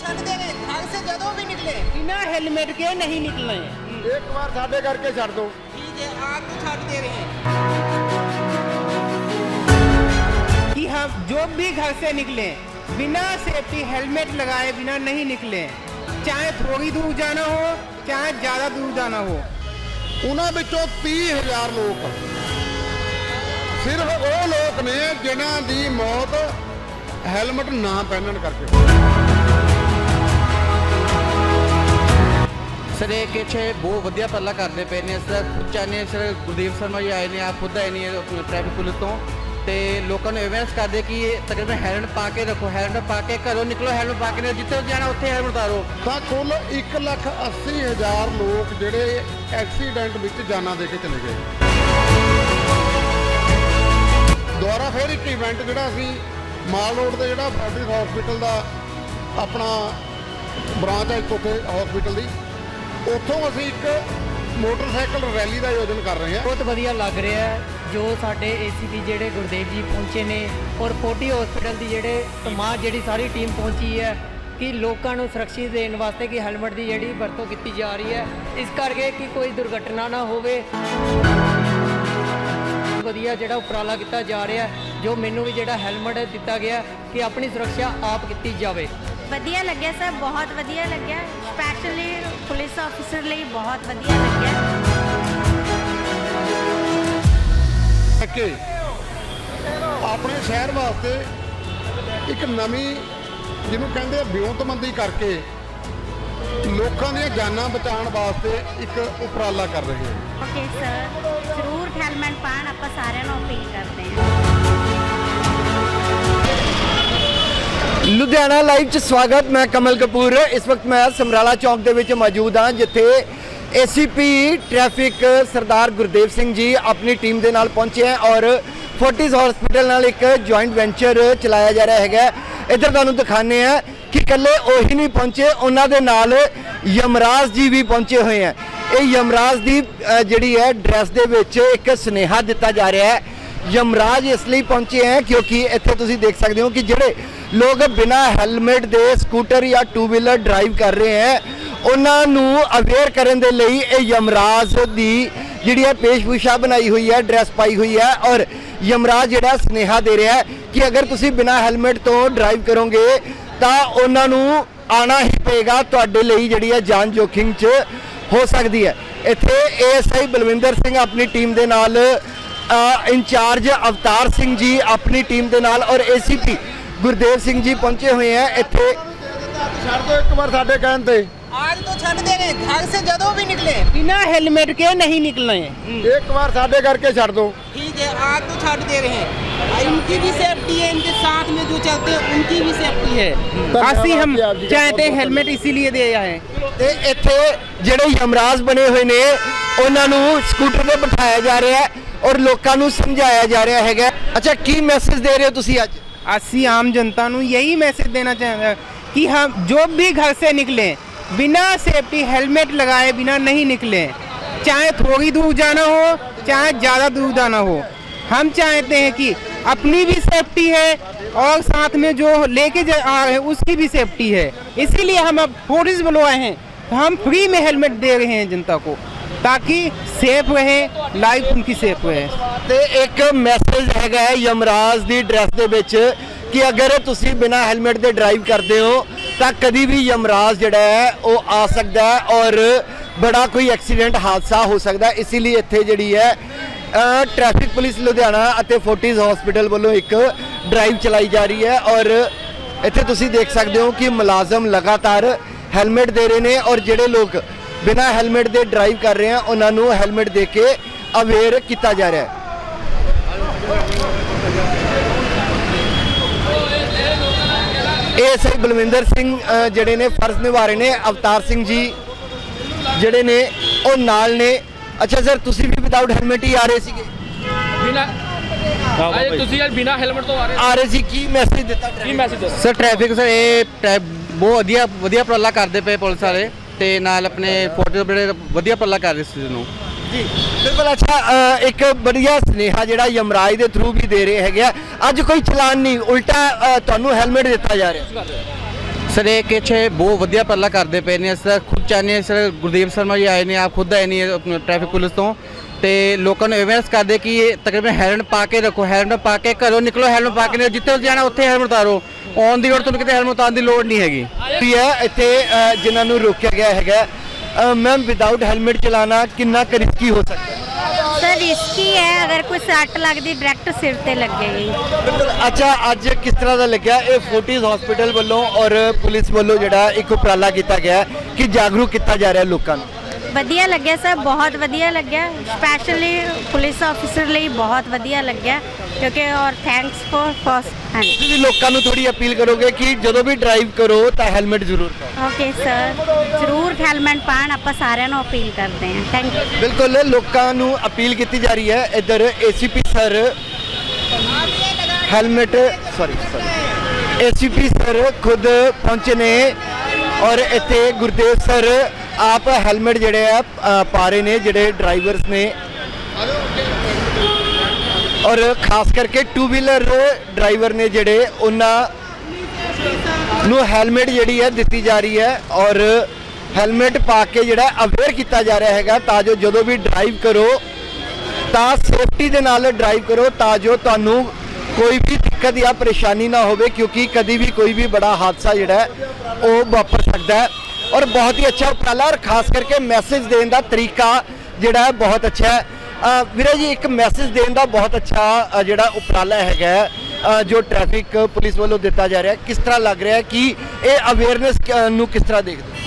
ਛੱਡ ਦੇ ਰਹੇ ਘਰ ਸੇ ਜਦੋਂ भी निकले बिना हेलमेट के नहीं निकले ਇੱਕ ਵਾਰ ਸਾਡੇ ਕਰਕੇ ਛੱਡ ਦਿਓ ठीक है आपको छाट दे रहे हैं कि हम जो भी घर से निकले बिना सेफ्टी हेलमेट लगाए बिना नहीं निकले चाहे थोड़ी दूर जाना हो चाहे ज़्यादा दूर जाना हो ਉਹਨਾਂ ਵਿੱਚੋਂ 30000 ਲੋਕ ਸਿਰਫ ਉਹ ਲੋਕ ਨੇ ਜਿਨ੍ਹਾਂ ਦੀ ਮੌਤ ਹੈਲਮਟ ਨਾ ਪਹਿਨਣ ਕਰਕੇ ਸਰ, ਇਹ ਕੁਛ ਬਹੁਤ ਵਧੀਆ ਪੱਲਾ ਕਰਦੇ ਪਏ ਨੇ। ਸਰ ਚਾਹਨੇ ਸਰ, ਗੁਰਦੀਪ ਸ਼ਰਮਾ ਜੀ ਆਏ ਨੇ, ਆਪ ਖੁਦ ਆਏ ਨੇ ਟ੍ਰੈਫਿਕ ਪੁਲਿਸ ਤੋਂ। ਤੇ ਲੋਕਾਂ ਨੂੰ ਅਵੇਅਰਨੈਸ ਕਰਦੇ ਕਿ ਇਹ ਤਕਰੀਬਨ ਹੈਲਮਟ ਪਾ ਕੇ ਰੱਖੋ, ਹੈਲਮਟ ਪਾ ਕੇ ਘਰੋਂ ਨਿਕਲੋ, ਹੈਲਮਟ ਪਾ ਕੇ ਜਿੱਥੇ ਜਾਣਾ, ਉੱਥੇ ਹੈਲਮਟ ਉਤਾਰੋ। ਤਾਂ ਕੁੱਲ 1 ਲੱਖ 80 ਹਜ਼ਾਰ ਲੋਕ ਜਿਹੜੇ ਐਕਸੀਡੈਂਟ ਵਿੱਚ ਜਾਨਾਂ ਦੇ ਕੇ ਚਲੇ ਗਏ। ਦੁਬਾਰਾ ਫਿਰ ਇੱਕ ਇਵੈਂਟ ਜਿਹੜਾ ਅਸੀਂ ਮਾਲ ਰੋਡ ਤੇ ਜਿਹੜਾ ਫੋਰਟਿਸ ਹਸਪੀਟਲ ਦਾ ਆਪਣਾ ਬ੍ਰਾਂਚ ਹੈ ਇੱਕ ਉੱਥੇ ਹਸਪੀਟਲ ਦੀ। ਉੱਥੋਂ ਅਸੀਂ ਇੱਕ ਮੋਟਰਸਾਈਕਲ ਰੈਲੀ ਦਾ ਆਯੋਜਨ ਕਰ ਰਹੇ ਹਾਂ। ਬਹੁਤ ਵਧੀਆ ਲੱਗ ਰਿਹਾ ਹੈ ਜੋ ਸਾਡੇ ਏਸੀਪੀ ਜਿਹੜੇ ਗੁਰਦੇਵ ਜੀ ਪਹੁੰਚੇ ਨੇ ਔਰ 40 ਹਸਪੀਟਲ ਦੀ ਜਿਹੜੇ ਤਮਾਮ ਜਿਹੜੀ ਸਾਰੀ ਟੀਮ ਪਹੁੰਚੀ ਹੈ ਕਿ ਲੋਕਾਂ ਨੂੰ ਸੁਰੱਖਿਅਤ ਦੇਣ ਵਾਸਤੇ ਕਿ ਹੈਲਮਟ ਦੀ ਜਿਹੜੀ ਵਰਤੋਂ ਕੀਤੀ ਜਾ ਰਹੀ ਹੈ। ਇਸ ਕਰਕੇ ਕਿ ਕੋਈ ਦੁਰਘਟਨਾ ਨਾ ਹੋਵੇ। ਵਧੀਆ ਜਿਹੜਾ ਉਪਰਾਲਾ ਕੀਤਾ ਜਾ ਰਿਹਾ ਜੋ ਮੈਨੂੰ ਵੀ ਜਿਹੜਾ ਹੈਲਮਟ ਦਿੱਤਾ ਗਿਆ ਕਿ ਆਪਣੀ ਸੁਰੱਖਿਆ ਆਪ ਕੀਤੀ ਜਾਵੇ। ਵਧੀਆ ਲੱਗਿਆ ਸਰ ਬਹੁਤ ਵਧੀਆ ਲੱਗਿਆ। ਸਪੈਸ਼ਲੀ ਪੁਲਿਸ ਆਫੀਸਰ ਲਈ ਬਹੁਤ ਵਧੀਆ ਲੱਗਿਆ। ਕਿ ਆਪਣੇ ਸ਼ਹਿਰ ਵਾਸਤੇ ਇੱਕ ਨਵੀਂ ਜਿਹਨੂੰ ਕਹਿੰਦੇ ਆ ਵਿਉਂਤਮੰਦੀ ਕਰਕੇ ਲੋਕਾਂ ਦੀਆਂ ਜਾਨਾਂ ਬਚਾਉਣ ਵਾਸਤੇ ਇੱਕ ਉਪਰਾਲਾ ਕਰ ਰਹੇ ਹਾਂ ਓਕੇ ਸਰ ਜ਼ਰੂਰ ਹੈਲਮਟ ਪਾਣ ਆਪਾਂ ਸਾਰਿਆਂ ਨੂੰ ਅਪੀਲ ਕਰਦੇ ਹਾਂ। ਲੁਧਿਆਣਾ ਲਾਈਵ ਚ ਸਵਾਗਤ, ਮੈਂ ਕਮਲ ਕਪੂਰ। ਇਸ ਵਕਤ ਮੈਂ ਸਮਰਾਲਾ ਚੌਂਕ ਦੇ ਵਿੱਚ ਮੌਜੂਦ ਹਾਂ, ਜਿੱਥੇ ਏਸੀਪੀ ਟ੍ਰੈਫਿਕ ਸਰਦਾਰ ਗੁਰਦੇਵ ਸਿੰਘ ਜੀ ਆਪਣੀ ਟੀਮ ਦੇ ਨਾਲ ਪਹੁੰਚੇ ਹੈ ਔਰ ਫੋਰਟਿਸ ਹਸਪੀਟਲ ਨਾਲ ਇੱਕ ਜੁਆਇੰਟ ਵੈਂਚਰ ਚਲਾਇਆ ਜਾ ਰਿਹਾ ਹੈਗਾ। ਇੱਧਰ ਤੁਹਾਨੂੰ ਦਿਖਾਣੇ ਆ ਕਿ ਇਕੱਲੇ ਉਹੀ ਨਹੀਂ ਪਹੁੰਚੇ, ਉਹਨਾਂ ਦੇ ਨਾਲ ਯਮਰਾਜ ਜੀ ਵੀ ਪਹੁੰਚੇ ਹੋਏ ਹੈ। ਇਹ ਯਮਰਾਜ ਦੀ ਜਿਹੜੀ ਹੈ ਡਰੈਸ ਦੇ ਵਿੱਚ ਇੱਕ ਸੁਨੇਹਾ ਦਿੱਤਾ ਜਾ ਰਿਹਾ ਹੈ। ਯਮਰਾਜ ਇਸ ਲਈ ਪਹੁੰਚੇ ਹੈ ਕਿਉਂਕਿ ਇੱਥੇ ਤੁਸੀਂ ਦੇਖ ਸਕਦੇ ਹੋ ਕਿ ਜਿਹੜੇ ਲੋਕ ਬਿਨਾ ਹੈਲਮਟ ਦੇ ਸਕੂਟਰ ਜਾਂ ਟੂ ਵੀਲਰ ਡਰਾਈਵ ਕਰ ਰਹੇ ਹੈ। ਉਹਨਾਂ ਨੂੰ ਅਵੇਅਰ ਕਰਨ ਦੇ ਲਈ ਇਹ ਯਮਰਾਜ ਦੀ ਜਿਹੜੀ ਹੈ ਪੇਸ਼ਭੂਸ਼ਾ ਬਣਾਈ ਹੋਈ ਹੈ ਡਰੈਸ ਪਾਈ ਹੋਈ ਹੈ ਔਰ ਯਮਰਾਜ ਜਿਹੜਾ ਸੁਨੇਹਾ ਦੇ ਰਿਹਾ ਹੈ ਕਿ ਅਗਰ ਤੁਸੀਂ ਬਿਨਾ ਹੈਲਮਟ ਤੋਂ ਡਰਾਈਵ ਕਰੋਗੇ ਤਾਂ ਉਹਨਾਂ ਨੂੰ ਆਣਾ ਹੀ ਪਏਗਾ, ਤੁਹਾਡੇ ਲਈ ਜਿਹੜੀ ਹੈ ਜਾਨ ਜੋਖਿਮ 'ਚ ਹੋ ਸਕਦੀ ਹੈ। ਇੱਥੇ ਏਐਸਆਈ ਬਲਵਿੰਦਰ ਸਿੰਘ ਆਪਣੀ ਟੀਮ ਦੇ ਨਾਲ ਇੰਚਾਰਜ ਅਵਤਾਰ ਸਿੰਘ ਜੀ ਆਪਣੀ ਟੀਮ ਦੇ ਨਾਲ ਔਰ ਏਸੀਪੀ ਗੁਰਦੇਵ ਸਿੰਘ ਜੀ ਪਹੁੰਚੇ ਹੋਏ ਆ ਇੱਥੇ। ਛੱਡ ਦੋ ਇੱਕ ਵਾਰ ਸਾਡੇ ਕਹਿਣ ਤੇ। आज तो छठ दे रहे घर से जदों भी निकले बिना हेलमेट के नहीं निकले हैं एक बार साढ़े करके छड़ दो ठीक है आज तो छठ दे रहे हैं और इनकी भी सेफ्टी है इनके साथ में जो चलते हैं उनकी भी सेफ्टी है ਅਸੀਂ ਹਮ ਚਾਹਤੇ ਹੈਲਮੈਟ ਇਸੀਲੀਏ ਦੇ ਆਏ। ਤੇ ਇੱਥੇ ਜਿਹੜੇ ਯਮਰਾਜ ਬਣੇ ਹੋਏ ਨੇ ਉਹਨਾਂ ਨੂੰ ਸਕੂਟਰ ਤੇ ਬਿਠਾਇਆ ਜਾ ਰਿਹਾ ਹੈ ਔਰ ਲੋਕਾਂ ਨੂੰ ਸਮਝਾਇਆ ਜਾ ਰਿਹਾ ਹੈਗਾ। ਅੱਛਾ ਕੀ ਮੈਸੇਜ ਦੇ ਰਹੇ ਹੋ ਤੁਸੀਂ ਅੱਜ? ਅਸੀਂ ਆਮ ਜਨਤਾ ਨੂੰ ਯਹੀ ਮੈਸੇਜ ਦੇਣਾ ਚਾਹੁੰਦੇ ਹਾਂ ਕਿ हम जो भी घर से निकले बिना सेफ्टी हेलमेट लगाए बिना नहीं निकले चाहे थोड़ी दूर जाना हो चाहे ज़्यादा दूर जाना हो हम चाहते हैं कि अपनी भी सेफ्टी है और साथ में जो लेके जा आ रहे हैं उसकी भी सेफ्टी है इसीलिए हम अब पुलिस बुलवाए हैं तो हम फ्री में हेलमेट दे रहे हैं जनता को ताकि सेफ रहे लाइफ उनकी सेफ रहे ਤੇ ਇੱਕ ਮੈਸੇਜ ਹੈਗਾ ਹੈ ਯਮਰਾਜ ਦੀ ਡਰੈਸ ਦੇ ਵਿੱਚ ਕਿ ਅਗਰ ਤੁਸੀਂ ਬਿਨਾ ਹੈਲਮਟ ਦੇ ਡਰਾਈਵ ਕਰਦੇ ਹੋ ਤਾਂ ਕਦੀ ਵੀ ਯਮਰਾਜ ਜਿਹੜਾ ਹੈ ਉਹ ਆ ਸਕਦਾ ਹੈ ਔਰ ਬੜਾ ਕੋਈ ਐਕਸੀਡੈਂਟ ਹਾਦਸਾ ਹੋ ਸਕਦਾ ਹੈ ਇਸੇ ਲਈ ਇੱਥੇ ਜਿਹੜੀ ਹੈ ਅ, ਟ੍ਰੈਫਿਕ ਪੁਲਿਸ ਲੁਧਿਆਣਾ ਅਤੇ ਫੋਰਟਿਸ ਹਸਪੀਟਲ ਵੱਲੋਂ ਇੱਕ ਡਰਾਈਵ ਚਲਾਈ ਜਾ ਰਹੀ ਹੈ ਔਰ ਇੱਥੇ ਤੁਸੀਂ ਦੇਖ ਸਕਦੇ ਹੋ ਕਿ ਮੁਲਾਜ਼ਮ ਲਗਾਤਾਰ ਹੈਲਮਟ ਦੇ ਰਹੇ ਨੇ ਔਰ ਜਿਹੜੇ ਲੋਕ ਬਿਨਾ ਹੈਲਮਟ ਦੇ ਡਰਾਈਵ ਕਰ ਰਹੇ ਆ ਉਹਨਾਂ ਨੂੰ ਹੈਲਮਟ ਦੇ ਕੇ ਅਵੇਅਰ ਕੀਤਾ ਜਾ ਰਿਹਾ ਹੈ। ਇਹ ਸਹੀ ਬਲਵਿੰਦਰ ਸਿੰਘ ਜਿਹੜੇ ਨੇ ਫਰਜ਼ ਨਿਭਾ ਰਹੇ ਨੇ ਅਵਤਾਰ ਸਿੰਘ ਜੀ ਜਿਹੜੇ ਨੇ ਉਹ ਨਾਲ ਨੇ। ਅੱਛਾ ਸਰ ਤੁਸੀਂ ਵੀ ਵਿਦਆਊਟ ਹੈਲਮਟ ਹੀ ਆ ਰਹੇ ਸੀਗੇ? ਬਿਨਾ ਅਜੇ ਤੁਸੀਂ ਯਾਰ ਬਿਨਾ ਹੈਲਮਟ ਤੋਂ ਆ ਰਹੇ ਆ ਰਹੇ ਸੀ ਕੀ ਮੈਸੇਜ ਦਿੱਤਾ ਕੀ ਮੈਸੇਜ ਸਰ ਟ੍ਰੈਫਿਕ ਸਰ ਇਹ ਬਹੁਤ ਵਧੀਆ ਵਧੀਆ ਉਪਰਾਲਾ ਕਰਦੇ ਪਏ ਪੁਲਿਸ ਵਾਲੇ। ਤੇ ਨਾਲ ਆਪਣੇ ਫੋਟੋ ਬੜੇ ਵਧੀਆ ਉਪਰਾਲਾ ਕਰ ਰਹੇ ਸੀ ਨੂੰ ਜੀ ਬਿਲਕੁਲ ਅੱਛਾ ਅ, ਇੱਕ ਵਧੀਆ ਸੁਨੇਹਾ ਜਿਹੜਾ ਯਮਰਾਜ ਦੇ ਥਰੂ ਵੀ ਦੇ ਰਹੇ ਹੈਗੇ ਆ। ਅੱਜ ਕੋਈ ਚਲਾਨ ਨਹੀਂ ਉਲਟਾ ਅ, ਤੁਹਾਨੂੰ ਹੈਲਮਟ ਦਿੱਤਾ ਜਾ ਰਿਹਾ। ਸਰ ਇਹ ਕੁਛ ਬਹੁਤ ਵਧੀਆ ਪੱਲਾ ਕਰਦੇ ਪਏ ਨੇ। ਸਰ ਖੁਦ ਚਾਹੁੰਦੇ ਹਾਂ ਸਰ ਗੁਰਦੀਪ ਸ਼ਰਮਾ ਜੀ ਆਏ ਨੇ ਆਪ ਖੁਦ ਆਏ ਨੇ ਟ੍ਰੈਫਿਕ ਪੁਲਿਸ ਤੋਂ। ਤੇ ਲੋਕਾਂ ਨੂੰ ਅਵੇਅਰਨੈਸ ਕਰਦੇ ਕਿ ਇਹ ਤਕਰੀਬਨ ਹੈਲਮਟ ਪਾ ਕੇ ਰੱਖੋ ਹੈਲਮਟ ਪਾ ਕੇ ਘਰੋਂ ਨਿਕਲੋ ਹੈਲਮਟ ਪਾ ਕੇ ਨਿਕਲੋ। ਜਿੱਥੇ ਜਾਣਾ ਉੱਥੇ ਹੈਲਮਟ ਉਤਾਰੋ। ਔਨ ਦੀ ਰੋਡ ਤੁਹਾਨੂੰ ਕਿਤੇ ਹੈਲਮਟ ਉਤਾਰਨ ਦੀ ਲੋੜ ਨਹੀਂ ਹੈਗੀ। ਵੀ ਹੈ ਇੱਥੇ ਅ, ਜਿਨ੍ਹਾਂ ਨੂੰ ਰੋਕਿਆ ਗਿਆ ਹੈਗਾ ਮੈਮ ਵਿਦਆਊਟ ਹੈਲਮਟ ਚਲਾਣਾ ਕਿੰਨਾ ਕੁ ਰਿਸਕੀ ਹੋ ਸਕਦਾ ਹੈ? ਸਰ ਰਿਸਕੀ ਹੈ ਅਗਰ ਕੋਈ ਸੱਟ ਲੱਗਦੀ ਡਾਇਰੈਕਟ ਸਿਰ ਤੇ ਲੱਗੇਗੀ ਬਿਲਕੁਲ। ਅੱਛਾ ਅੱਜ ਕਿਸ ਤਰ੍ਹਾਂ ਦਾ ਲੱਗਿਆ? ਇਹ ਫੋਰਟਿਸ ਹਸਪੀਟਲ ਵੱਲੋਂ ਔਰ ਪੁਲਿਸ ਵੱਲੋਂ ਜਿਹੜਾ ਇੱਕ ਉਪਰਾਲਾ ਕੀਤਾ ਗਿਆ ਹੈ ਕਿ ਜਾਗਰੂਕ ਕੀਤਾ ਜਾ ਰਿਹਾ ਲੋਕਾਂ ਨੂੰ। ਵਧੀਆ ਲੱਗਿਆ ਸਰ ਬਹੁਤ ਵਧੀਆ ਲੱਗਿਆ। ਸਪੈਸ਼ਲੀ ਪੁਲਿਸ ਆਫੀਸਰ ਲਈ ਬਹੁਤ ਵਧੀਆ ਲੱਗਿਆ ਕਿਉਂਕਿ ਔਰ ਥੈਂਕਸ ਫॉर ਫਸਟ ਹਾਂਜੀ ਤੁਸੀਂ ਵੀ ਲੋਕਾਂ ਨੂੰ ਥੋੜੀ ਅਪੀਲ ਕਰੋਗੇ ਕਿ ਜਦੋਂ ਵੀ ਡਰਾਈਵ ਕਰੋ ਤਾਂ ਹੈਲਮਟ ਜ਼ਰੂਰ ਪਾਓ। ਓਕੇ ਸਰ ਜ਼ਰੂਰ ਹੈਲਮਟ ਪਾਣ ਆਪਾਂ ਸਾਰਿਆਂ ਨੂੰ ਅਪੀਲ ਕਰਦੇ ਹਾਂ। ਥੈਂਕ ਯੂ ਬਿਲਕੁਲ ਲੋਕਾਂ ਨੂੰ ਅਪੀਲ ਕੀਤੀ ਜਾ ਰਹੀ ਹੈ ਇੱਧਰ ACP sir helmet sorry sorry ACP sir ਖੁਦ ਪਹੁੰਚੇ ਨੇ ਔਰ ਇੱਥੇ ਗੁਰਦੇਵ ਸਰ ਆਪ ਹੈਲਮਟ ਜਿਹੜੇ ਆ ਅ, ਪਾ ਰਹੇ ਨੇ ਜਿਹੜੇ ਡਰਾਈਵਰਸ ਨੇ। ਔਰ ਖਾਸ ਕਰਕੇ ਟੂ ਵੀਲਰ ਡਰਾਈਵਰ ਨੇ ਜਿਹੜੇ ਉਹਨਾਂ ਨੂੰ ਹੈਲਮਟ ਜਿਹੜੀ ਹੈ ਦਿੱਤੀ ਜਾ ਰਹੀ ਹੈ। ਔਰ ਹੈਲਮਟ ਪਾ ਕੇ ਜਿਹੜਾ ਅਵੇਅਰ ਕੀਤਾ ਜਾ ਰਿਹਾ ਹੈਗਾ ਤਾਂ ਜੋ ਜਦੋਂ ਵੀ ਡਰਾਈਵ ਕਰੋ ਤਾਂ ਸੇਫਟੀ ਦੇ ਨਾਲ ਡਰਾਈਵ ਕਰੋ ਤਾਂ ਜੋ ਤੁਹਾਨੂੰ ਕੋਈ ਵੀ ਦਿੱਕਤ ਜਾਂ ਪਰੇਸ਼ਾਨੀ ਨਾ ਹੋਵੇ ਕਿਉਂਕਿ ਕਦੀ ਵੀ ਕੋਈ ਵੀ ਬੜਾ ਹਾਦਸਾ ਜਿਹੜਾ ਹੈ ਉਹ ਵਾਪਰ ਸਕਦਾ ਹੈ। ਔਰ ਬਹੁਤ ਹੀ ਅੱਛਾ ਉਪਰਾਲਾ ਔਰ ਖਾਸ ਕਰਕੇ ਮੈਸੇਜ ਦੇਣ ਦਾ ਤਰੀਕਾ ਜਿਹੜਾ ਹੈ ਬਹੁਤ ਅੱਛਾ ਹੈ ਵੀਰੇ ਜੀ ਇੱਕ ਮੈਸੇਜ ਦੇਣ ਦਾ ਬਹੁਤ ਅੱਛਾ ਜਿਹੜਾ ਉਪਰਾਲਾ ਹੈਗਾ ਜੋ ਟ੍ਰੈਫਿਕ ਪੁਲਿਸ ਵੱਲੋਂ ਦਿੱਤਾ ਜਾ ਰਿਹਾ ਹੈ ਕਿਸ ਤਰ੍ਹਾਂ ਲੱਗ ਰਿਹਾ ਹੈ ਕਿ ਇਹ ਅਵੇਅਰਨੈਸ ਨੂੰ ਕਿਸ ਤਰ੍ਹਾਂ ਦੇਖਦੇ?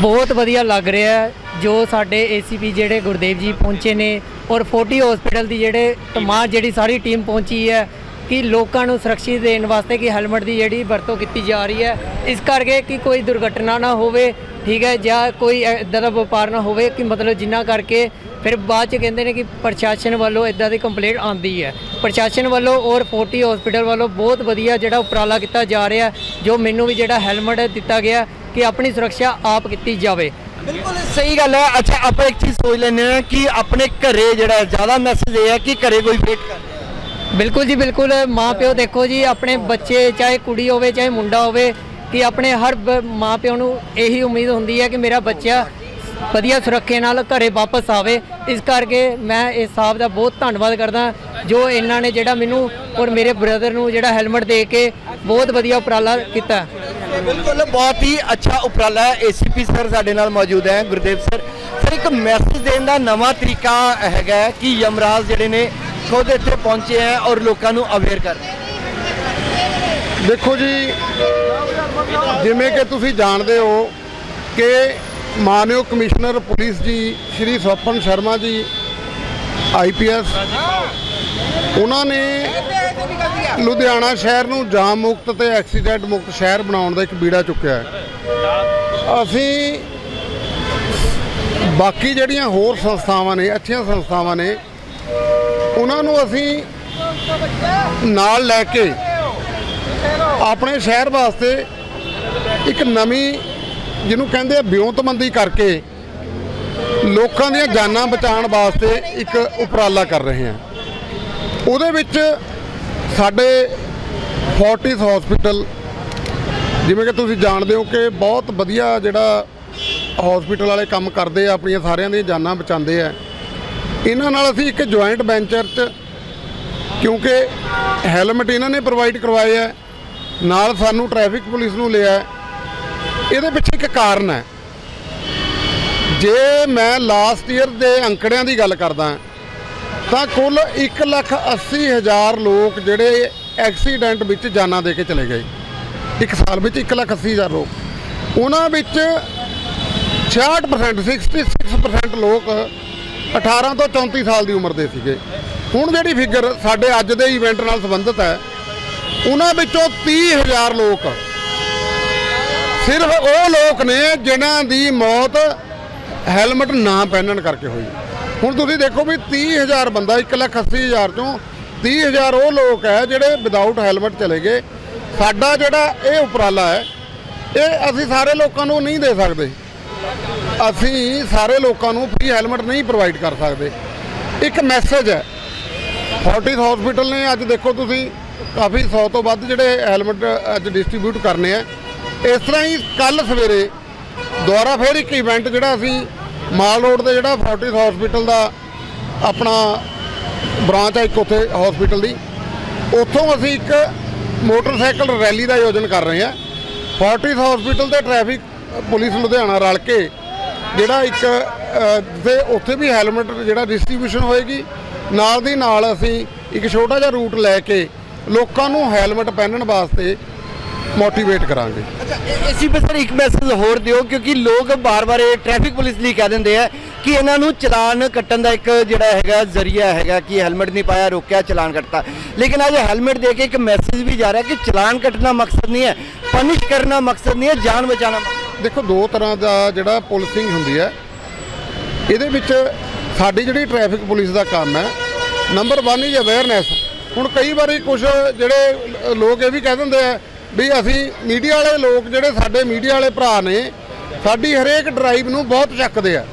ਬਹੁਤ ਵਧੀਆ ਲੱਗ ਰਿਹਾ ਹੈ ਜੋ ਸਾਡੇ ਏਸੀਪੀ ਜਿਹੜੇ ਗੁਰਦੇਵ ਜੀ ਪਹੁੰਚੇ ਨੇ ਔਰ 40 ਹਸਪੀਟਲ ਦੀ ਜਿਹੜੇ ਤਮਾਮ ਜਿਹੜੀ ਸਾਰੀ ਟੀਮ ਪਹੁੰਚੀ ਹੈ ਕਿ ਲੋਕਾਂ ਨੂੰ ਸੁਰੱਖਿਅਤ ਦੇਣ ਵਾਸਤੇ ਕਿ ਹੈਲਮਟ ਦੀ ਜਿਹੜੀ ਵਰਤੋਂ ਕੀਤੀ ਜਾ ਰਹੀ ਹੈ। ਇਸ ਕਰਕੇ ਕਿ ਕੋਈ ਦੁਰਘਟਨਾ ਨਾ ਹੋਵੇ, ਠੀਕ ਹੈ, ਜਾਂ ਕੋਈ ਇਦਾਂ ਦਾ ਵਪਾਰ ਨਾ ਹੋਵੇ ਕਿ ਮਤਲਬ ਜਿੰਨਾ ਕਰਕੇ ਫਿਰ ਬਾਅਦ ਚ ਕਹਿੰਦੇ ਨੇ ਕਿ ਪ੍ਰਸ਼ਾਸਨ ਵੱਲੋਂ ਇਦਾਂ ਦੀ ਕੰਪਲੇਂਟ ਆਉਂਦੀ ਹੈ। ਪ੍ਰਸ਼ਾਸਨ ਵੱਲੋਂ ਔਰ 40 ਹਸਪੀਟਲ ਵੱਲੋਂ ਬਹੁਤ ਵਧੀਆ ਜਿਹੜਾ ਉਪਰਾਲਾ ਕੀਤਾ ਜਾ ਰਿਹਾ, ਜੋ ਮੈਨੂੰ ਵੀ ਜਿਹੜਾ ਹੈਲਮਟ ਦਿੱਤਾ ਗਿਆ ਕਿ ਆਪਣੀ ਸੁਰੱਖਿਆ ਆਪ ਕੀਤੀ ਜਾਵੇ। ਬਿਲਕੁਲ ਸਹੀ ਗੱਲ ਹੈ। ਅੱਛਾ, ਆਪਾਂ ਇੱਕ ਚੀਜ਼ ਸੋਚ ਲੈਂਦੇ ਹਾਂ ਕਿ ਆਪਣੇ ਘਰੇ ਜਿਹੜਾ, ਜ਼ਿਆਦਾ ਮੈਸੇਜ ਇਹ ਹੈ ਕਿ ਘਰੇ ਕੋਈ ਵੇਟ ਕਰ। ਬਿਲਕੁਲ ਜੀ, ਬਿਲਕੁਲ। ਮਾਂ ਪਿਓ ਦੇਖੋ ਜੀ, ਆਪਣੇ ਬੱਚੇ, ਚਾਹੇ ਕੁੜੀ ਹੋਵੇ, ਚਾਹੇ ਮੁੰਡਾ ਹੋਵੇ, ਕਿ ਆਪਣੇ ਹਰ ਬ- ਮਾਂ ਪਿਓ ਨੂੰ ਇਹੀ ਉਮੀਦ ਹੁੰਦੀ ਹੈ ਕਿ ਮੇਰਾ ਬੱਚਾ ਵਧੀਆ ਸੁਰੱਖਿਆ ਨਾਲ ਘਰੇ ਵਾਪਸ ਆਵੇ। ਇਸ ਕਰਕੇ ਮੈਂ ਇਸ ਸਾਹਿਬ ਦਾ ਬਹੁਤ ਧੰਨਵਾਦ ਕਰਦਾ, ਜੋ ਇਹਨਾਂ ਨੇ ਜਿਹੜਾ ਮੈਨੂੰ ਔਰ ਮੇਰੇ ਬ੍ਰਦਰ ਨੂੰ ਜਿਹੜਾ ਹੈਲਮਟ ਦੇ ਕੇ ਬਹੁਤ ਵਧੀਆ ਉਪਰਾਲਾ ਕੀਤਾ। ਬਿਲਕੁਲ, ਬਹੁਤ ਹੀ ਅੱਛਾ ਉਪਰਾਲਾ ਹੈ। ਏਸੀਪੀ ਸਰ ਸਾਡੇ ਨਾਲ ਮੌਜੂਦ ਹੈ, ਗੁਰਦੇਵ ਸਰ ਸਰ ਇੱਕ ਮੈਸੇਜ ਦੇਣ ਦਾ ਨਵਾਂ ਤਰੀਕਾ ਹੈਗਾ ਕਿ ਯਮਰਾਜ ਜਿਹੜੇ ਨੇ ਖੁਦ ਇੱਥੇ ਪਹੁੰਚੇ ਹੈ ਔਰ ਲੋਕਾਂ ਨੂੰ ਅਵੇਅਰ ਕਰ ਰਹੇ ਹੈ। ਦੇਖੋ ਜੀ, ਜਿਵੇਂ ਕਿ ਤੁਸੀਂ ਜਾਣਦੇ ਹੋ ਕਿ ਮਾਨਯੋਗ ਕਮਿਸ਼ਨਰ ਪੁਲਿਸ ਜੀ, ਸ਼੍ਰੀ ਸਵਪਨ ਸ਼ਰਮਾ ਜੀ ਆਈਪੀਐਸ ਉਹਨਾਂ ਨੇ ਲੁਧਿਆਣਾ ਸ਼ਹਿਰ ਨੂੰ ਜਾਮ ਮੁਕਤ ਤੇ ਐਕਸੀਡੈਂਟ ਮੁਕਤ ਸ਼ਹਿਰ ਬਣਾਉਣ ਦਾ ਇੱਕ ਬੀੜਾ ਚੁੱਕਿਆ ਹੈ ਅਸੀਂ ਬਾਕੀ ਜਿਹੜੀਆਂ ਹੋਰ ਸੰਸਥਾਵਾਂ ਨੇ, ਅੱਛੀਆਂ ਸੰਸਥਾਵਾਂ ਨੇ ਉਹਨਾਂ ਨੂੰ ਅਸੀਂ ਨਾਲ ਲੈ ਕੇ ਆਪਣੇ ਸ਼ਹਿਰ ਵਾਸਤੇ ਇੱਕ ਨਵੀਂ ਜਿਹਨੂੰ ਕਹਿੰਦੇ ਆ ਵਿਉਂਤਬੰਦੀ ਕਰਕੇ ਲੋਕਾਂ ਦੀਆਂ ਜਾਨਾਂ ਬਚਾਉਣ ਵਾਸਤੇ ਇੱਕ ਉਪਰਾਲਾ ਕਰ ਰਹੇ ਹਾਂ। ਉਹਦੇ ਵਿੱਚ ਸਾਡੇ ਫੋਰਟਿਸ ਹਸਪੀਟਲ, ਜਿਵੇਂ ਕਿ ਤੁਸੀਂ ਜਾਣਦੇ ਹੋ ਕਿ ਬਹੁਤ ਵਧੀਆ ਜਿਹੜਾ ਹਸਪੀਟਲ ਵਾਲੇ ਕੰਮ ਕਰਦੇ ਆ, ਆਪਣੀਆਂ ਸਾਰਿਆਂ ਦੀਆਂ ਜਾਨਾਂ ਬਚਾਉਂਦੇ ਆ। ਇਹਨਾਂ ਨਾਲ ਅਸੀਂ ਇੱਕ ਜੁਆਇੰਟ ਵੈਂਚਰ 'ਚ ਕਿਉਂਕਿ ਹੈਲਮਟ ਇਹਨਾਂ ਨੇ ਪ੍ਰੋਵਾਈਡ ਕਰਵਾਏ ਆ ਨਾਲ ਸਾਨੂੰ ਟ੍ਰੈਫਿਕ ਪੁਲਿਸ ਨੂੰ ਲਿਆ ਇਹਦੇ ਪਿੱਛੇ ਇੱਕ ਕਾਰਨ ਹੈ। ਜੇ ਮੈਂ ਲਾਸਟ ਈਅਰ ਦੇ ਅੰਕੜਿਆਂ ਦੀ ਗੱਲ ਕਰਦਾ ਤਾਂ ਕੁੱਲ 1,80,000 ਲੋਕ ਜਿਹੜੇ ਐਕਸੀਡੈਂਟ ਵਿੱਚ ਜਾਨਾਂ ਦੇ ਕੇ ਚਲੇ ਗਏ। ਇੱਕ ਸਾਲ ਵਿੱਚ 1,80,000 ਲੋਕ। ਉਹਨਾਂ ਵਿੱਚ 66% 66% ਲੋਕ 18 ਤੋਂ 34 ਸਾਲ ਦੀ ਉਮਰ ਦੇ ਸੀਗੇ। ਹੁਣ ਜਿਹੜੀ ਫਿਗਰ ਸਾਡੇ ਅੱਜ ਦੇ ਇਵੈਂਟ ਨਾਲ ਸੰਬੰਧਿਤ ਹੈ, ਉਹਨਾਂ ਵਿੱਚੋਂ 30000 ਲੋਕ ਸਿਰਫ ਉਹ ਲੋਕ ਨੇ ਜਿਨ੍ਹਾਂ ਦੀ ਮੌਤ ਹੈਲਮਟ ਨਾ ਪਹਿਨਣ ਕਰਕੇ ਹੋਈ। ਹੁਣ ਤੁਸੀਂ ਦੇਖੋ ਵੀ 30000 ਬੰਦਾ 180000 ਚੋਂ 30000 ਉਹ ਲੋਕ ਹੈ ਜਿਹੜੇ ਵਿਦਆਊਟ ਹੈਲਮਟ ਚਲੇ ਗਏ। ਸਾਡਾ ਜਿਹੜਾ ਇਹ ਉਪਰਾਲਾ ਹੈ, ਇਹ ਅਸੀਂ ਸਾਰੇ ਲੋਕਾਂ ਨੂੰ ਨਹੀਂ ਦੇ ਸਕਦੇ। ਅਸੀਂ ਸਾਰੇ ਲੋਕਾਂ ਨੂੰ ਫ੍ਰੀ ਹੈਲਮਟ ਨਹੀਂ ਪ੍ਰੋਵਾਈਡ ਕਰ ਸਕਦੇ। ਇੱਕ ਮੈਸੇਜ ਹੈ। ਫੋਰਟਿਸ ਹਸਪੀਟਲ ਨੇ ਅੱਜ ਦੇਖੋ ਤੁਸੀਂ, ਕਾਫੀ 100 ਤੋਂ ਵੱਧ ਜਿਹੜੇ ਹੈਲਮਟ ਅੱਜ ਡਿਸਟ੍ਰੀਬਿਊਟ ਕਰਨੇ ਆ। ਇਸ ਤਰ੍ਹਾਂ ਹੀ ਕੱਲ ਸਵੇਰੇ ਦੁਬਾਰਾ ਫਿਰ ਇੱਕ ਇਵੈਂਟ ਜਿਹੜਾ ਅਸੀਂ ਮਾਲ ਰੋਡ ਤੇ ਜਿਹੜਾ ਫੋਰਟਿਸ ਹਸਪੀਟਲ ਦਾ ਆਪਣਾ ਬ੍ਰਾਂਚ ਹੈ ਇੱਕ ਉੱਥੇ ਹਸਪੀਟਲ ਦੀ, ਉੱਥੋਂ ਅਸੀਂ ਇੱਕ ਮੋਟਰਸਾਈਕਲ ਰੈਲੀ ਦਾ ਆਯੋਜਨ ਕਰ ਰਹੇ ਹਾਂ। ਫੋਰਟਿਸ ਹਸਪੀਟਲ ਤੇ ਟ੍ਰੈਫਿਕ ਪੁਲਿਸ ਲੁਧਿਆਣਾ ਰਲ ਕੇ ਜਿਹੜਾ ਇੱਕ ਤੇ ਉੱਥੇ ਵੀ ਹੈਲਮਟ ਜਿਹੜਾ ਡਿਸਟ੍ਰੀਬਿਊਸ਼ਨ ਹੋਏਗੀ, ਨਾਲ ਦੀ ਨਾਲ ਅਸੀਂ ਇੱਕ ਛੋਟਾ ਜਿਹਾ ਰੂਟ ਲੈ ਕੇ ਲੋਕਾਂ ਨੂੰ ਹੈਲਮਟ ਪਹਿਨਣ ਵਾਸਤੇ ਮੋਟੀਵੇਟ ਕਰਾਂਗੇ। ਇਸੀ ਪਰ ਸਰ ਇੱਕ ਮੈਸੇਜ ਹੋਰ ਦਿਓ, ਕਿਉਂਕਿ ਲੋਕ ਬਾਰ-ਬਾਰ ਇਹ ਟ੍ਰੈਫਿਕ ਪੁਲਿਸ ਲਈ ਕਹਿ ਦਿੰਦੇ ਆ ਕਿ ਇਹਨਾਂ ਨੂੰ ਚਲਾਨ ਕੱਟਣ ਦਾ ਇੱਕ ਜਿਹੜਾ ਹੈਗਾ ਜ਼ਰੀਆ ਹੈਗਾ ਕਿ ਹੈਲਮਟ ਨਹੀਂ ਪਾਇਆ, ਰੋਕਿਆ, ਚਲਾਨ ਕੱਟਤਾ। ਲੇਕਿਨ ਅੱਜ ਹੈਲਮਟ ਦੇ ਕੇ ਇੱਕ ਮੈਸੇਜ ਵੀ ਜਾ ਰਿਹਾ ਕਿ ਚਲਾਨ ਕੱਟਣਾ ਮਕਸਦ ਨਹੀਂ ਹੈ ਪਨਿਸ਼ ਕਰਨਾ ਮਕਸਦ ਨਹੀਂ ਹੈ, ਜਾਨ ਬਚਾਉਣਾ ਦੇਖੋ, ਦੋ ਤਰ੍ਹਾਂ ਦਾ ਜਿਹੜਾ ਪੁਲਿਸਿੰਗ ਹੁੰਦੀ ਹੈ। ਇਹਦੇ ਵਿੱਚ ਸਾਡੀ ਜਿਹੜੀ ਟ੍ਰੈਫਿਕ ਪੁਲਿਸ ਦਾ ਕੰਮ ਹੈ ਨੰਬਰ 1 ਇਜ਼ ਅਵੇਅਰਨੈਸ ਹੁਣ ਕਈ ਵਾਰੀ ਕੁਝ ਜਿਹੜੇ ਲੋਕ ਇਹ ਵੀ ਕਹਿ ਦਿੰਦੇ ਆ ਵੀ ਅਸੀਂ ਮੀਡੀਆ ਵਾਲੇ ਲੋਕ ਜਿਹੜੇ ਸਾਡੇ ਮੀਡੀਆ ਵਾਲੇ ਭਰਾ ਨੇ, ਸਾਡੀ ਹਰੇਕ ਡਰਾਈਵ ਨੂੰ ਬਹੁਤ ਚੱਕਦੇ ਆ।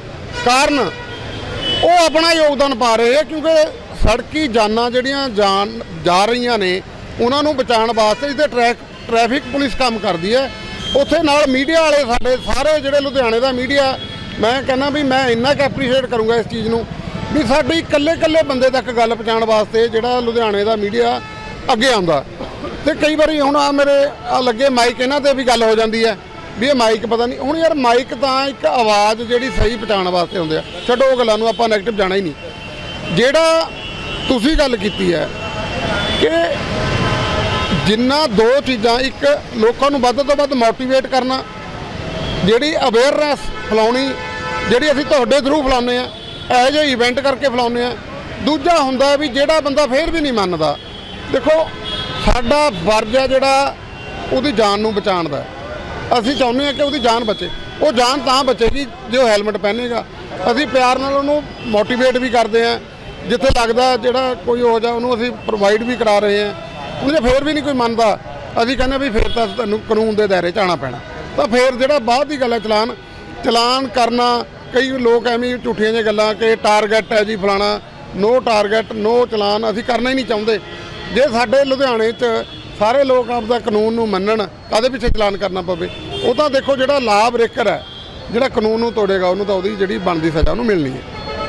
ਕਾਰਨ, ਉਹ ਆਪਣਾ ਯੋਗਦਾਨ ਪਾ ਰਹੇ ਆ ਕਿਉਂਕਿ ਸੜਕੀ ਜਾਨਾਂ ਜਿਹੜੀਆਂ ਜਾਣ ਜਾ ਰਹੀਆਂ ਨੇ, ਉਹਨਾਂ ਨੂੰ ਬਚਾਉਣ ਵਾਸਤੇ ਇਹਦੇ ਟਰੈਕ ਟ੍ਰੈਫਿਕ ਪੁਲਿਸ ਕੰਮ ਕਰਦੀ ਹੈ। ਉੱਥੇ ਨਾਲ ਮੀਡੀਆ ਵਾਲੇ ਸਾਡੇ ਸਾਰੇ ਜਿਹੜੇ ਲੁਧਿਆਣੇ ਦਾ ਮੀਡੀਆ, ਮੈਂ ਕਹਿੰਦਾ ਵੀ ਮੈਂ ਇੰਨਾ ਕੁ ਐਪਰੀਸ਼ੀਏਟ ਕਰੂੰਗਾ ਇਸ ਚੀਜ਼ ਨੂੰ ਵੀ ਸਾਡੀ ਇਕੱਲੇ ਇਕੱਲੇ ਬੰਦੇ ਤੱਕ ਗੱਲ ਪਹੁੰਚਾਉਣ ਵਾਸਤੇ ਜਿਹੜਾ ਲੁਧਿਆਣੇ ਦਾ ਮੀਡੀਆ ਅੱਗੇ ਆਉਂਦਾ। ਤੇ ਕਈ ਵਾਰੀ ਹੁਣ ਆ ਮੇਰੇ ਆ ਲੱਗੇ ਮਾਈਕ ਇਹਨਾਂ ਤੇ ਵੀ ਗੱਲ ਹੋ ਜਾਂਦੀ ਹੈ ਵੀ ਇਹ ਮਾਈਕ ਪਤਾ ਨਹੀਂ, ਹੁਣ ਯਾਰ ਮਾਈਕ ਤਾਂ ਇੱਕ ਆਵਾਜ਼ ਜਿਹੜੀ ਸਹੀ ਪਹੁੰਚਾਉਣ ਵਾਸਤੇ ਹੁੰਦੇ ਆ ਛੱਡੋ ਉਹ ਗੱਲਾਂ ਨੂੰ, ਆਪਾਂ ਨੈਗੇਟਿਵ ਜਾਣਾ ਹੀ ਨਹੀਂ। ਜਿਹੜਾ ਤੁਸੀਂ ਗੱਲ ਕੀਤੀ ਹੈ ਕਿ ਜਿੰਨਾ ਦੋ ਚੀਜ਼ਾਂ, ਇੱਕ ਲੋਕਾਂ ਨੂੰ ਵੱਧ ਤੋਂ ਵੱਧ ਮੋਟੀਵੇਟ ਕਰਨਾ, ਜਿਹੜੀ ਅਵੇਅਰਨੈਸ ਫਲਾਉਣੀ, ਜਿਹੜੀ ਅਸੀਂ ਤੁਹਾਡੇ ਥਰੂ ਫਲਾਉਂਦੇ ਆ ਇਹੋ ਜਿਹੇ ਇਵੈਂਟ ਕਰਕੇ ਫਲਾਉਂਦੇ ਆ ਦੂਜਾ ਹੁੰਦਾ ਵੀ ਜਿਹੜਾ ਬੰਦਾ ਫੇਰ ਵੀ ਨਹੀਂ ਮੰਨਦਾ। ਦੇਖੋ, ਸਾਡਾ ਫਰਜ਼ ਹੈ ਜਿਹੜਾ ਉਹਦੀ ਜਾਨ ਨੂੰ ਬਚਾਉਣ ਦਾ। ਅਸੀਂ ਚਾਹੁੰਦੇ ਹਾਂ ਕਿ ਉਹਦੀ ਜਾਨ ਬਚੇ। ਉਹ ਜਾਨ ਤਾਂ ਬਚੇਗੀ ਜੇ ਉਹ ਹੈਲਮਟ ਪਹਿਨੇਗਾ। ਅਸੀਂ ਪਿਆਰ ਨਾਲ ਉਹਨੂੰ ਮੋਟੀਵੇਟ ਵੀ ਕਰਦੇ ਆ ਜਿੱਥੇ ਲੱਗਦਾ ਜਿਹੜਾ ਕੋਈ ਹੋ ਜਾ, ਉਹਨੂੰ ਅਸੀਂ ਪ੍ਰੋਵਾਈਡ ਵੀ ਕਰਾ ਰਹੇ ਆ ਹੁਣ ਜੇ ਫੇਰ ਵੀ ਨਹੀਂ ਕੋਈ ਮੰਨਦਾ। ਅਸੀਂ ਕਹਿੰਦੇ ਵੀ ਫੇਰ ਤਾਂ ਤੁਹਾਨੂੰ ਕਾਨੂੰਨ ਦੇ ਦਾਇਰੇ ਚ ਆਉਣਾ ਪੈਣਾ। ਤਾਂ ਫੇਰ ਜਿਹੜਾ ਬਾਅਦ ਦੀ ਗੱਲ ਹੈ ਚਲਾਨ ਚਲਾਨ ਕਰਨਾ, ਕਈ ਲੋਕ ਐਵੇਂ ਝੂਠੀਆਂ ਜਿਹੀਆਂ ਗੱਲਾਂ ਕਿ ਟਾਰਗੇਟ ਹੈ ਜੀ ਫਲਾਣਾ ਨੋ ਟਾਰਗੇਟ ਨੋ ਚਲਾਨ, ਅਸੀਂ ਕਰਨਾ ਹੀ ਨਹੀਂ ਚਾਹੁੰਦੇ। ਜੇ ਸਾਡੇ ਲੁਧਿਆਣੇ 'ਚ ਸਾਰੇ ਲੋਕ ਆਪਦਾ ਕਾਨੂੰਨ ਨੂੰ ਮੰਨਣ ਕਾਦੇ ਪਿੱਛੇ ਚਲਾਨ ਕਰਨਾ ਪਵੇ? ਉਹ ਤਾਂ ਦੇਖੋ ਜਿਹੜਾ ਲਾਭ ਬ੍ਰੇਕਰ ਹੈ, ਜਿਹੜਾ ਕਾਨੂੰਨ ਨੂੰ ਤੋੜੇਗਾ, ਉਹਨੂੰ ਤਾਂ ਉਹਦੀ ਜਿਹੜੀ ਬਣਦੀ ਸਜ਼ਾ ਉਹਨੂੰ ਮਿਲਣੀ ਹੈ।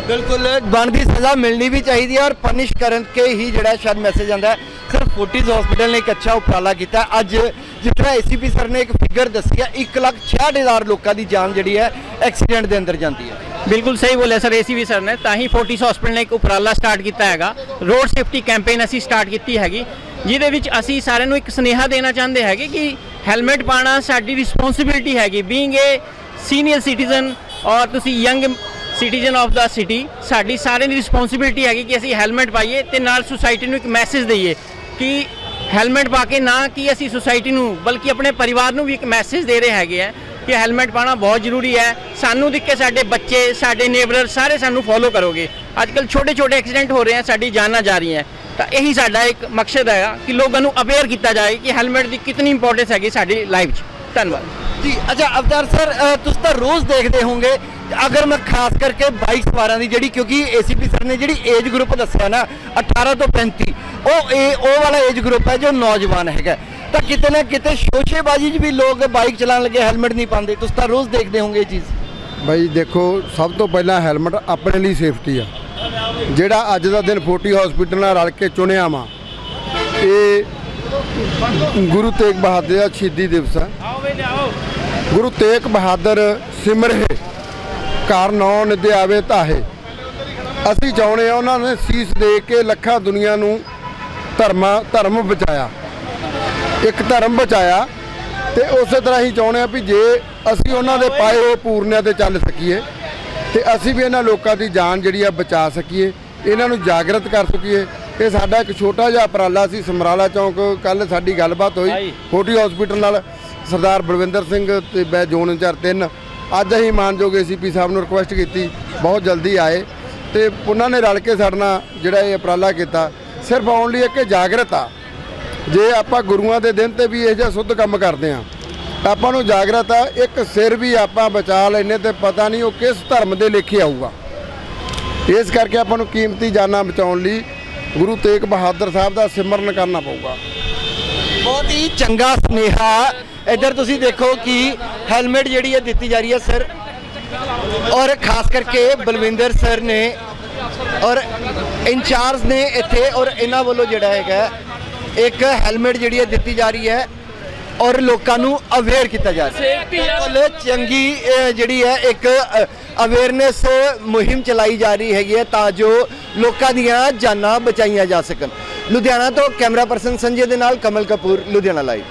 ਬਿਲਕੁਲ, ਬਣਦੀ ਸਜ਼ਾ ਮਿਲਣੀ ਵੀ ਚਾਹੀਦੀ ਹੈ ਔਰ ਪਨਿਸ਼ ਕਰਨ ਕੇ ਹੀ ਜਿਹੜਾ ਸ਼ਾਇਦ ਮੈਸੇਜ ਆਉਂਦਾ ਹੈ ਫੋਰਟਿਸ ਹਸਪੀਟਲ ਨੇ ਇੱਕ ਅੱਛਾ ਉਪਰਾਲਾ ਕੀਤਾ। ਅੱਜ ਜਿਸ ਤਰ੍ਹਾਂ ਏਸੀਪੀ ਸਰ ਨੇ ਇੱਕ ਫਿਗਰ ਦੱਸੀ ਹੈ 166000 ਲੋਕਾਂ ਦੀ ਜਾਨ ਜਿਹੜੀ ਹੈ ਐਕਸੀਡੈਂਟ ਦੇ ਅੰਦਰ ਜਾਂਦੀ ਹੈ। ਬਿਲਕੁਲ ਸਹੀ ਬੋਲਿਆ ਸਰ ਏਸੀਵੀ ਸਰ ਨੇ। ਤਾਂ ਹੀ ਫੋਰਟਿਸ ਹਸਪੀਟਲ ਨੇ ਇੱਕ ਉਪਰਾਲਾ ਸਟਾਰਟ ਕੀਤਾ ਹੈਗਾ। ਰੋਡ ਸੇਫਟੀ ਕੈਂਪੇਨ ਅਸੀਂ ਸਟਾਰਟ ਕੀਤੀ ਹੈਗੀ। ਜਿਹਦੇ ਵਿੱਚ ਅਸੀਂ ਸਾਰਿਆਂ ਨੂੰ ਇੱਕ ਸੁਨੇਹਾ ਦੇਣਾ ਚਾਹੁੰਦੇ ਹੈਗੇ ਕਿ ਹੈਲਮਟ ਪਾਣਾ ਸਾਡੀ ਰਿਸਪੌਂਸਿਬਿਲਟੀ ਹੈਗੀ। ਬੀਇੰਗ ਏ ਸੀਨੀਅਰ ਸਿਟੀਜ਼ਨ ਔਰ ਤੁਸੀਂ young citizen of the city ਸਾਡੀ ਸਾਰਿਆਂ ਦੀ ਰਿਸਪੌਂਸਿਬਿਲਟੀ ਹੈਗੀ ਕਿ ਅਸੀਂ ਹੈਲਮਟ ਪਾਈਏ ਤੇ ਨਾਲ ਸੁਸਾਇਟੀ ਨੂੰ ਇੱਕ ਮੈਸੇਜ ਦਈਏ। ਕਿ ਹੈਲਮਟ ਪਾ ਕੇ ਨਾ ਕਿ ਅਸੀਂ ਸੁਸਾਇਟੀ ਨੂੰ, ਬਲਕਿ ਆਪਣੇ ਪਰਿਵਾਰ ਨੂੰ ਵੀ ਇੱਕ ਮੈਸੇਜ ਦੇ ਰਹੇ ਹੈਗੇ ਆ ਕਿ ਹੈਲਮਟ ਪਾਣਾ ਬਹੁਤ ਜ਼ਰੂਰੀ ਹੈ। ਸਾਨੂੰ ਦੇਖ ਕੇ ਸਾਡੇ ਬੱਚੇ, ਸਾਡੇ ਨੇਬਰਰ ਸਾਰੇ ਸਾਨੂੰ ਫੋਲੋ ਕਰੋਗੇ। ਅੱਜ ਕੱਲ ਛੋਟੇ ਛੋਟੇ ਐਕਸੀਡੈਂਟ ਹੋ ਰਹੇ ਆ, ਸਾਡੀ ਜਾਨਾਂ ਜਾ ਰਹੀਆਂ ਤਾਂ ਇਹੀ ਸਾਡਾ ਇੱਕ ਮਕਸਦ ਹੈਗਾ ਕਿ ਲੋਕਾਂ ਨੂੰ ਅਵੇਅਰ ਕੀਤਾ ਜਾਏ ਕਿ ਹੈਲਮਟ ਦੀ ਕਿੰਨੀ ਇੰਪੋਰਟੈਂਸ ਹੈਗੀ ਸਾਡੀ ਲਾਈਫ 'ਚ। ਧੰਨਵਾਦ। ਜੀ, ਅੱਛਾ, ਅਵਤਾਰ ਸਰ ਤੁਸੀਂ ਤਾਂ ਰੋਜ਼ ਦੇਖਦੇ ਹੋਵੋਗੇ ਅਗਰ ਮੈਂ ਖਾਸ ਕਰਕੇ ਬਾਈਕ ਸਵਾਰਾਂ ਦੀ ਜਿਹੜੀ ਕਿਉਂਕਿ ਏਸੀਪੀ ਸਰ ਨੇ ਜਿਹੜੀ ਏਜ ਗਰੁੱਪ ਦੱਸਿਆ ਨਾ 18 ਤੋਂ 35 ਉਹ ਇਹ ਉਹ ਵਾਲਾ ਏਜ ਗਰੁੱਪ ਹੈ ਜੋ ਨੌਜਵਾਨ ਹੈਗਾ। ਤਾਂ ਕਿਤੇ ਨਾ ਕਿਤੇ ਸ਼ੋਸ਼ੇਬਾਜ਼ੀ 'ਚ ਵੀ ਲੋਕ ਬਾਈਕ ਚਲਾਉਣ ਲੱਗੇ, ਹੈਲਮਟ ਨਹੀਂ ਪਾਉਂਦੇ। ਤੁਸੀਂ ਤਾਂ ਰੋਜ਼ ਦੇਖਦੇ ਹੋਗੇ ਇਹ ਚੀਜ਼। ਬਾਈ ਦੇਖੋ, ਸਭ ਤੋਂ ਪਹਿਲਾਂ ਹੈਲਮਟ ਆਪਣੇ ਲਈ ਸੇਫਟੀ ਆ। ਜਿਹੜਾ ਅੱਜ ਦਾ ਦਿਨ ਫੋਰਟੀ ਹਸਪੀਟਲ ਨਾਲ ਰਲ ਕੇ ਚੁਣਿਆ ਵਾ, ਇਹ ਗੁਰੂ ਤੇਗ ਬਹਾਦਰ ਦਾ ਸ਼ਹੀਦੀ ਦਿਵਸ ਆ। ਗੁਰੂ ਤੇਗ ਬਹਾਦਰ ਸਿਮਰਹਿ ਘਰ ਨੌ ਨਿਧਿ ਆਵੇ ਧਾਹੇ ਅਸੀਂ ਚਾਹੁੰਦੇ ਆ ਉਹਨਾਂ ਨੇ ਸੀਸ ਦੇ ਕੇ ਲੱਖਾਂ ਦੁਨੀਆ ਨੂੰ ਧਰਮਾਂ ਧਰਮ ਬਚਾਇਆ। ਇੱਕ ਧਰਮ ਬਚਾਇਆ ਤੇ ਉਸੇ ਤਰ੍ਹਾਂ ਹੀ ਚਾਹੁੰਦੇ ਆ ਵੀ ਜੇ ਅਸੀਂ ਉਹਨਾਂ ਦੇ ਪਾਏ ਹੋਏ ਪੂਰਨਿਆਂ ਤੇ ਚੱਲ ਸਕੀਏ ਤੇ ਅਸੀਂ ਵੀ ਇਹਨਾਂ ਲੋਕਾਂ ਦੀ ਜਾਨ ਜਿਹੜੀ ਆ ਬਚਾ ਸਕੀਏ ਇਹਨਾਂ ਨੂੰ ਜਾਗਰਤ ਕਰ ਸਕੀਏ। ਇਹ ਸਾਡਾ ਇੱਕ ਛੋਟਾ ਜਿਹਾ ਉਪਰਾਲਾ ਸੀ ਸਮਰਾਲਾ ਚੌਂਕ ਕੱਲ ਸਾਡੀ ਗੱਲਬਾਤ ਹੋਈ। ਫੋਰਟੀ ਹਸਪੀਟਲ ਨਾਲ ਸਰਦਾਰ ਬਲਵਿੰਦਰ ਸਿੰਘ ਤੇ ਬੈ ਜ਼ੋਨ ਇੰਚਾਰਜ ਤਿੰਨ ਅੱਜ ਅਸੀਂ ਮਾਨਯੋਗ ਏਸੀਪੀ ਸਾਹਿਬ ਨੂੰ ਰਿਕੁਐਸਟ ਕੀਤੀ, ਬਹੁਤ ਜਲਦੀ ਆਏ ਤੇ ਉਹਨਾਂ ਨੇ ਰਲ ਕੇ ਸਾਡੇ ਨਾਲ ਜਿਹੜਾ ਇਹ ਉਪਰਾਲਾ ਕੀਤਾ। ਸਿਰਫ ਆਉਣ ਲਈ ਇੱਕ ਜਾਗਰਤ ਆ। ਜੇ ਆਪਾਂ ਗੁਰੂਆਂ ਦੇ ਦਿਨ ਤੇ ਵੀ ਇਹ ਜਿਹਾ ਸੁੱਧ ਕੰਮ ਕਰਦੇ ਆ ਆਪਾਂ ਨੂੰ ਜਾਗਰਤ ਆ, ਇੱਕ ਸਿਰ ਵੀ ਆਪਾਂ ਬਚਾ ਲੈਨੇ ਤੇ ਪਤਾ ਨਹੀਂ ਉਹ ਕਿਸ ਧਰਮ ਦੇ ਲੇਖੇ ਆਊਗਾ। ਇਸ ਕਰਕੇ ਆਪਾਂ ਨੂੰ ਕੀਮਤੀ ਜਾਨਾਂ ਬਚਾਉਣ ਲਈ ਗੁਰੂ ਤੇਗ ਬਹਾਦਰ ਸਾਹਿਬ ਦਾ ਸਿਮਰਨ ਕਰਨਾ ਪਊਗਾ। ਬਹੁਤ ਹੀ ਚੰਗਾ ਸੁਨੇਹਾ ਇੱਧਰ ਤੁਸੀਂ ਦੇਖੋ ਕਿ ਹੈਲਮਟ ਜਿਹੜੀ ਹੈ ਦਿੱਤੀ ਜਾ ਰਹੀ ਹੈ ਸਰ। ਔਰ ਖਾਸ ਕਰਕੇ ਬਲਵਿੰਦਰ ਸਰ ਨੇ ਔਰ ਇੰਚਾਰਜ ਨੇ ਇੱਥੇ ਔਰ ਇਹਨਾਂ ਵੱਲੋਂ ਜਿਹੜਾ ਹੈਗਾ ਇੱਕ ਹੈਲਮਟ ਜਿਹੜੀ ਹੈ ਦਿੱਤੀ ਜਾ ਰਹੀ ਹੈ ਔਰ ਲੋਕਾਂ ਨੂੰ ਅਵੇਅਰ ਕੀਤਾ ਜਾ ਰਿਹਾ ਹੈ। ਚੰਗੀ ਜਿਹੜੀ ਹੈ ਇੱਕ ਅਵੇਅਰਨੈਸ ਮੁਹਿੰਮ ਚਲਾਈ ਜਾ ਰਹੀ ਹੈਗੀ ਹੈ ਤਾਂ ਜੋ ਲੋਕਾਂ ਦੀਆਂ ਜਾਨਾਂ ਬਚਾਈਆਂ ਜਾ ਸਕਣ। ਲੁਧਿਆਣਾ ਤੋਂ ਕੈਮਰਾ ਪਰਸਨ ਸੰਜੇ ਦੇ ਨਾਲ ਕਮਲ ਕਪੂਰ ਲੁਧਿਆਣਾ ਲਾਈਵ।